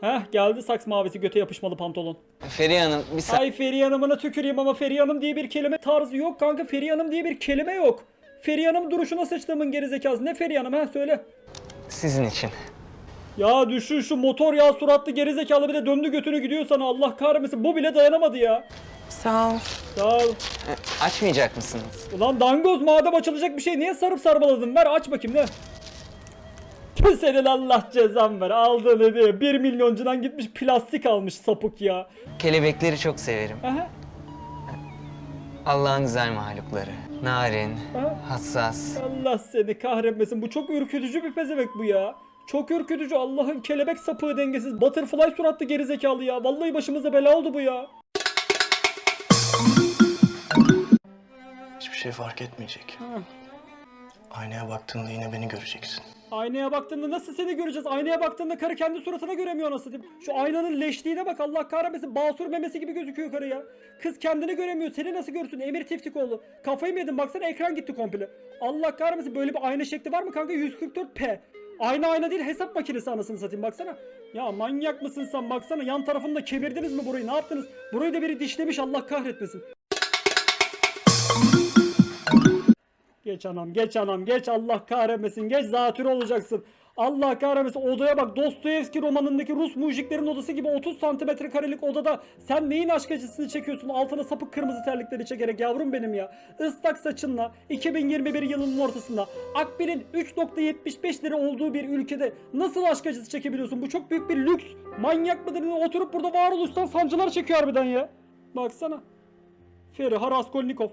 Heh geldi saks mavisi göte yapışmalı pantolon. Feriha Hanım bir saniye. Ay Feriha Hanım'ına tüküreyim ama Feriha Hanım diye bir kelime tarzı yok kanka. Feriha Hanım diye bir kelime yok. Feriha Hanım duruşuna sıçtığımın gerizekası. Ne Feriha Hanım ha söyle. Sizin için. Ya düşün şu motor ya suratlı gerizekalı bir de döndü götünü gidiyor sana Allah kahretmesin. Bu bile dayanamadı ya. Sağ ol. Ya E, Açmayacak mısınız? ulan dangoz madem açılacak bir şey niye sarıp sarmaladın? Ver aç bakayım ne? Senin Allah cezan ver. Aldığın hediye 1 milyoncudan gitmiş plastik almış sapık ya. Kelebekleri çok severim. Aha, Allah'ın güzel mahlukları. Narin, aha. hassas. Allah seni kahretmesin. Bu çok ürkütücü bir pezevenk bu ya. Çok ürkütücü. Allah'ın kelebek sapığı dengesiz. Butterfly suratlı gerizekalı ya. Vallahi başımıza bela oldu bu ya. Hiçbir şey fark etmeyecek. Aynaya baktığında yine beni göreceksin. Aynaya baktığında nasıl seni göreceğiz? Aynaya baktığında karı kendi suratına göremiyor nasıl diyeyim. Şu aynanın leşliğine bak Allah kahretmesin. Basur memesi gibi gözüküyor karı ya. Kız kendini göremiyor. Seni nasıl görsün? Emir Tiftikoğlu. Kafayı mı yedin? Baksana ekran gitti komple. Allah kahretmesin. Böyle bir ayna şekli var mı kanka? 144p. Ayna ayna değil hesap makinesi anasını satayım baksana. Ya manyak mısın sen baksana yan tarafında kemirdiniz mi burayı ne yaptınız? Burayı da biri dişlemiş Allah kahretmesin. Geç anam geç anam geç Allah kahretmesin geç zatürre olacaksın. Allah kahretmesin odaya bak Dostoyevski romanındaki Rus mujiklerin odası gibi 30 santimetre karelik odada sen neyin aşk acısını çekiyorsun altına sapık kırmızı terlikleri çekerek yavrum benim ya. Islak saçınla 2021 yılının ortasında Akbil'in 3.75 lira olduğu bir ülkede nasıl aşk acısı çekebiliyorsun? Bu çok büyük bir lüks. Manyak mıdır? Oturup burada varoluştan sancılar çekiyor harbiden ya. Baksana. Feriha Raskolnikov.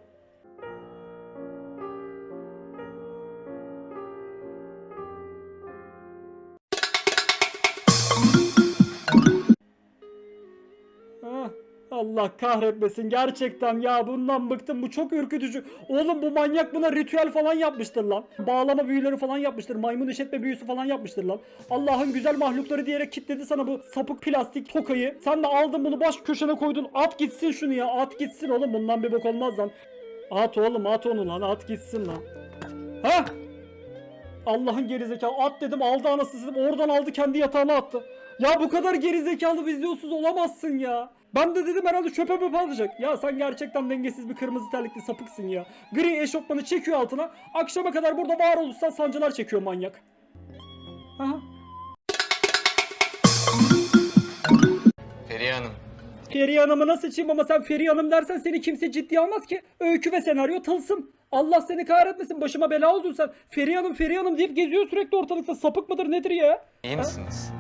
Allah kahretmesin gerçekten ya bundan bıktım bu çok ürkütücü. Oğlum bu manyak buna ritüel falan yapmıştır lan. Bağlama büyüleri falan yapmıştır. Maymun işletme büyüsü falan yapmıştır lan. Allah'ın güzel mahlukları diyerek kitledi sana bu sapık plastik tokayı. Sen de aldın bunu baş köşene koydun. At gitsin şunu ya at gitsin oğlum bundan bir bok olmaz lan. At oğlum at onu lan at gitsin lan. Hah Allah'ın gerizekalı at dedim aldı anasını oradan aldı kendi yatağına attı. Ya bu kadar gerizekalı vizyonsuz olamazsın ya. Ben de dedim herhalde çöpe möpe alacak. Ya sen gerçekten dengesiz bir kırmızı terlikli sapıksın ya. Gri eşofmanı çekiyor altına. Akşama kadar burada var olursan sancılar çekiyor manyak. Aha. Feriha Hanım. Feriha Hanım'ı nasıl sıçayım ama sen Feriha Hanım dersen seni kimse ciddiye almaz ki. Öykü ve senaryo tılsım. Allah seni kahretmesin başıma bela oldun sen. Feriha Hanım Feriha Hanım deyip geziyor sürekli ortalıkta sapık mıdır nedir ya? iyi misiniz?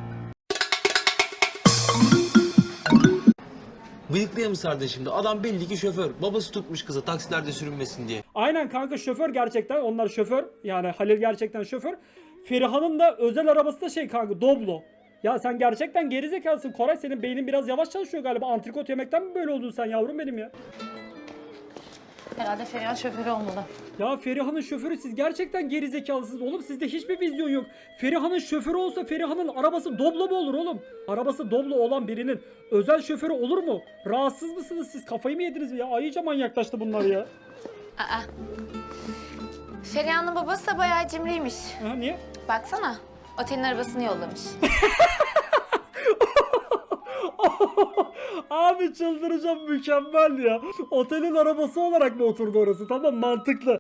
Bıyıklıya mı sardın şimdi? Adam belli ki şoför. Babası tutmuş kızı taksilerde sürünmesin diye. Aynen kanka şoför gerçekten onlar şoför yani Halil gerçekten şoför. Feriha'nın da özel arabası da şey kanka Doblo. Ya sen gerçekten gerizekalısın Koray senin beynin biraz yavaş çalışıyor galiba antrikot yemekten mi böyle oldun sen yavrum benim ya? Herhalde Feriha şoförü olmalı. Ya Feriha'nın şoförü siz gerçekten gerizekalısınız oğlum sizde hiçbir vizyon yok. Feriha'nın şoförü olsa Feriha'nın arabası Doblo mu olur oğlum? Arabası Doblo olan birinin özel şoförü olur mu? Rahatsız mısınız siz kafayı mı yediniz ya? Ayıca manyaklaştı bunlar ya. Aa. Feriha'nın babası da bayağı cimriymiş. Ha, niye? Baksana. Otelin arabasını yollamış. Abi çıldıracağım mükemmel ya. Otelin arabası olarak mı oturdu orası? Tamam mantıklı.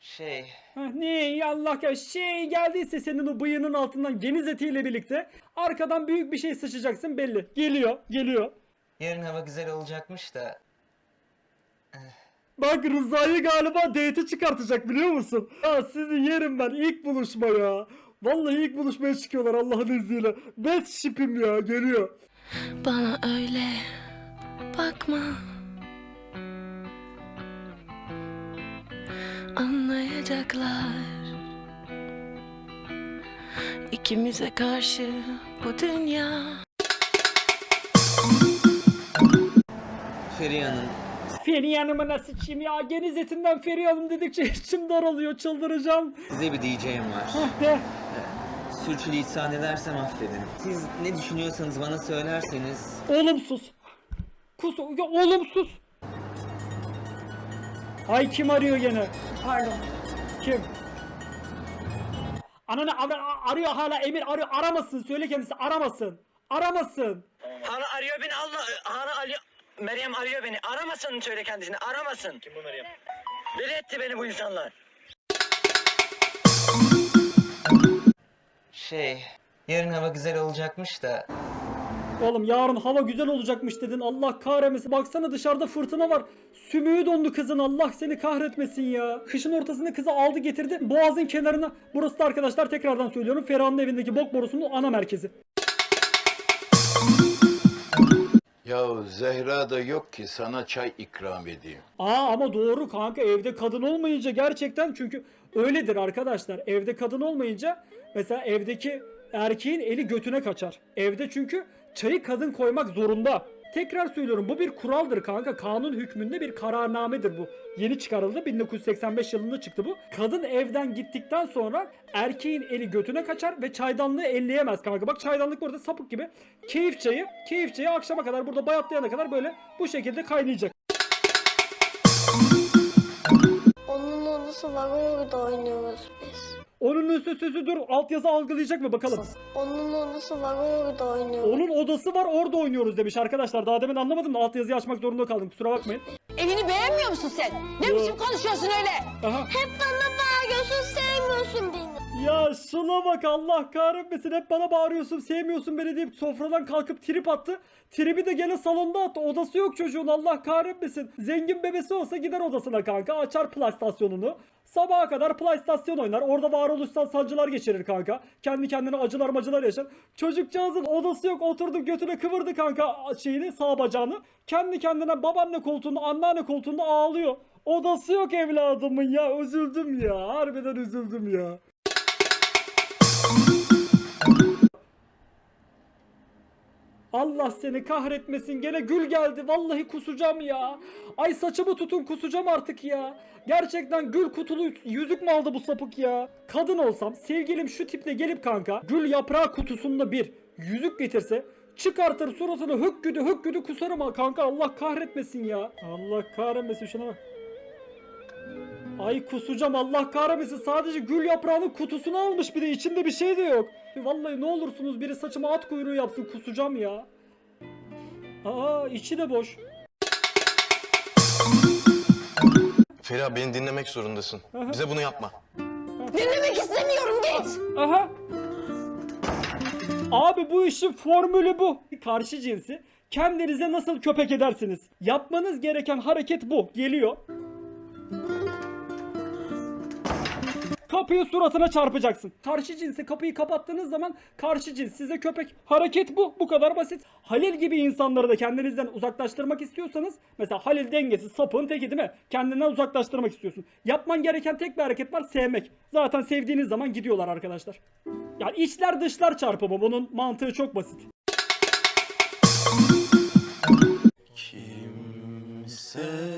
Şey, Heh, ne Allah ya şey geldiyse senin o bıyığının altından geniz etiyle birlikte arkadan büyük bir şey sıçacaksın belli. Geliyor geliyor. yarın hava güzel olacakmış da Bak Rıza'yı galiba date çıkartacak biliyor musun? Ya sizi yerim ben ilk buluşma ya. Vallahi ilk buluşmaya çıkıyorlar Allah'ın izniyle. Best ship'im ya geliyor. Bana öyle bakma Anlayacaklar İkimize karşı bu dünya Feriha Hanım, Feriha Hanım'a sıçayım ya. Geniz etinden Feriha Hanım dedikçe içim daralıyor çıldıracağım. size bir diyeceğim var. Heh de. Sürçülisan edersem affedin. Siz ne düşünüyorsanız bana söylerseniz... Olumsuz. Kus ya olumsuz. Ay kim arıyor gene? Pardon. Kim? Ananı avra- arıyor hala Emir arıyor. Aramasın söyle kendisi aramasın. Aramasın. Hana arıyor beni Allah Hana arıyor Meryem arıyor beni. Aramasın söyle kendisine. Aramasın. Kim bu Meryem? Deli etti beni bu insanlar. Şey, yarın hava güzel olacakmış da Oğlum yarın hava güzel olacakmış dedin. Allah kahretmesin. Baksana dışarıda fırtına var. Sümüğü dondu kızın. Allah seni kahretmesin ya. Kışın ortasında kızı aldı getirdi. Boğazın kenarına. Burası da arkadaşlar tekrardan söylüyorum. Ferhan'ın evindeki bok borusunun ana merkezi. Yahu Zehra da yok ki sana çay ikram edeyim. Aa ama doğru kanka evde kadın olmayınca gerçekten çünkü öyledir arkadaşlar. Evde kadın olmayınca mesela evdeki erkeğin eli götüne kaçar. Evde çünkü çayı kadın koymak zorunda. Tekrar söylüyorum bu bir kuraldır kanka. Kanun hükmünde bir kararnamedir bu. Yeni çıkarıldı 1985 yılında çıktı bu. Kadın evden gittikten sonra erkeğin eli götüne kaçar ve çaydanlığı elleyemez kanka. Bak çaydanlık burada sapık gibi. Keyif çayı, keyif çayı akşama kadar burada bayatlayana kadar böyle bu şekilde kaynayacak. Onun odası var orada oynuyoruz biz. Onun üstü sözü dur altyazı algılayacak mı bakalım. Onun odası var orada oynuyoruz. Onun odası var orada oynuyoruz demiş arkadaşlar. Daha demin anlamadım da altyazıyı açmak zorunda kaldım. Kusura bakmayın. Evini beğenmiyor musun sen? Ne biçim konuşuyorsun öyle? Aha. Hep bana bağırıyorsun sevmiyorsun beni. Ya şuna bak Allah kahretmesin. Hep bana bağırıyorsun sevmiyorsun beni deyip sofradan kalkıp trip attı. Tribi de gene salonda attı. Odası yok çocuğun Allah kahretmesin. Zengin bebesi olsa gider odasına kanka. Açar PlayStation'unu. Sabaha kadar PlayStation oynar. Orada varoluşsal sancılar geçirir kanka. Kendi kendine acılar macılar yaşar. Çocukcağızın odası yok. Oturdu götüne kıvırdı kanka şeyini sağ bacağını. Kendi kendine babaanne koltuğunda anneanne koltuğunda ağlıyor. Odası yok evladımın ya. Üzüldüm ya. Harbiden üzüldüm ya. Allah seni kahretmesin gene gül geldi vallahi kusacağım ya. Ay saçımı tutun kusacağım artık ya. Gerçekten gül kutulu yüzük mü aldı bu sapık ya? Kadın olsam sevgilim şu tiple gelip kanka gül yaprağı kutusunda bir yüzük getirse çıkartır suratını hökküdü hökküdü kusarım ha kanka Allah kahretmesin ya. Allah kahretmesin şuna bak. Ay kusacağım Allah kahretmesin sadece gül yaprağının kutusunu almış bir de içinde bir şey de yok. Vallahi ne olursunuz biri saçıma at kuyruğu yapsın kusacağım ya. Aa içi de boş. Feriha beni dinlemek zorundasın. Bize bunu yapma. Dinlemek istemiyorum git. Aha. Abi bu işin formülü bu. Karşı cinsi kendinize nasıl köpek edersiniz? Yapmanız gereken hareket bu. Geliyor. Kapıyı suratına çarpacaksın. Karşı cinse kapıyı kapattığınız zaman karşı cins size köpek. Hareket bu. Bu kadar basit. Halil gibi insanları da kendinizden uzaklaştırmak istiyorsanız mesela Halil dengesiz sapığın teki değil mi? Kendinden uzaklaştırmak istiyorsun. Yapman gereken tek bir hareket var sevmek. Zaten sevdiğiniz zaman gidiyorlar arkadaşlar. Yani içler dışlar çarpımı. Bunun mantığı çok basit. Kimseye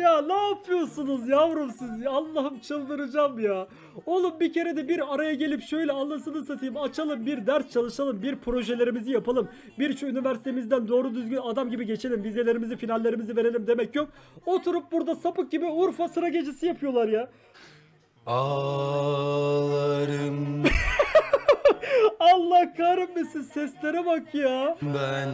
Ya ne yapıyorsunuz yavrum siz? Allah'ım çıldıracağım ya. Oğlum bir kere de bir araya gelip şöyle anlasını satayım açalım bir ders çalışalım bir projelerimizi yapalım. Bir şu üniversitemizden doğru düzgün adam gibi geçelim vizelerimizi finallerimizi verelim demek yok. Oturup burada sapık gibi Urfa sıra gecesi yapıyorlar ya. ağlarım Allah kahretmesin seslere bak ya. ben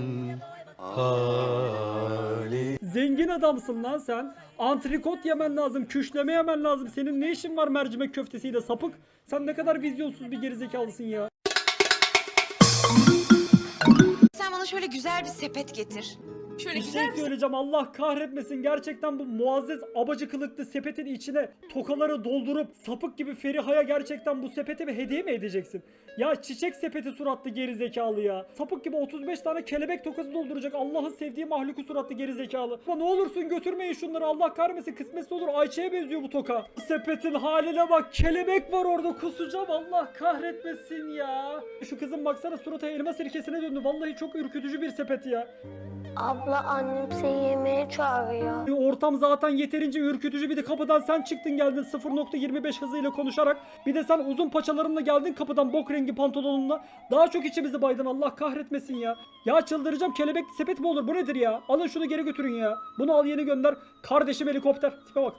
hali. Zengin adamsın lan sen. Antrikot yemen lazım, küşleme yemen lazım. Senin ne işin var mercimek köftesiyle sapık? Sen ne kadar vizyonsuz bir gerizekalısın ya. Sen bana şöyle güzel bir sepet getir. Şöyle Bir şey söyleyeceğim Allah kahretmesin gerçekten bu muazzez abacı kılıklı sepetin içine tokaları doldurup sapık gibi Feriha'ya gerçekten bu sepete bir hediye mi edeceksin? Ya çiçek sepeti suratlı gerizekalı ya. Sapık gibi 35 tane kelebek tokası dolduracak Allah'ın sevdiği mahluku suratlı gerizekalı. Ya ne olursun götürmeyin şunları Allah kahretmesin kısmetse olur Ayça'ya benziyor bu toka. Sepetin haline bak kelebek var orada kusacağım Allah kahretmesin ya. Şu kızın baksana suratı elma sirkesine döndü vallahi çok ürkütücü bir sepet ya. Abla annem seni yemeğe çağırıyor. Ortam zaten yeterince ürkütücü. Bir de kapıdan sen çıktın geldin 0.25 hızıyla konuşarak. Bir de sen uzun paçalarınla geldin kapıdan bok rengi pantolonunla. Daha çok içimizi baydın Allah kahretmesin ya. Ya çıldıracağım kelebek sepet mi olur? Bu nedir ya? Alın şunu geri götürün ya. Bunu al yeni gönder. Kardeşim helikopter. Tipe bak